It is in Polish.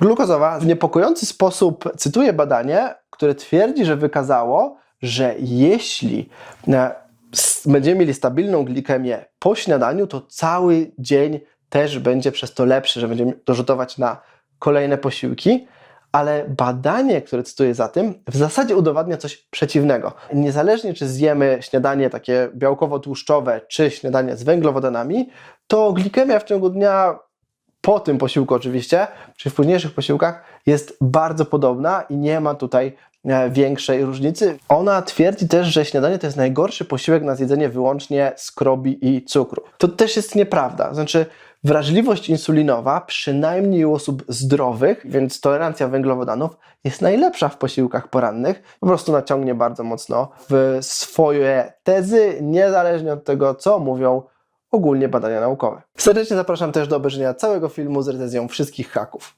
Glukozowa w niepokojący sposób cytuje badanie, które twierdzi, że wykazało, że jeśli e, będziemy mieli stabilną glikemię po śniadaniu, to cały dzień też będzie przez to lepszy, że będziemy dorzutować na kolejne posiłki. Ale badanie, które cytuję za tym, w zasadzie udowadnia coś przeciwnego. Niezależnie czy zjemy śniadanie takie białkowo-tłuszczowe, czy śniadanie z węglowodanami, to glikemia w ciągu dnia po tym posiłku oczywiście, czy w późniejszych posiłkach jest bardzo podobna i nie ma tutaj e, większej różnicy. Ona twierdzi też, że śniadanie to jest najgorszy posiłek na zjedzenie wyłącznie skrobi i cukru. To też jest nieprawda. Znaczy wrażliwość insulinowa, przynajmniej u osób zdrowych, więc tolerancja węglowodanów jest najlepsza w posiłkach porannych. Po prostu naciągnie bardzo mocno w swoje tezy, niezależnie od tego, co mówią ogólnie badania naukowe. Serdecznie zapraszam też do obejrzenia całego filmu z recenzją wszystkich haków.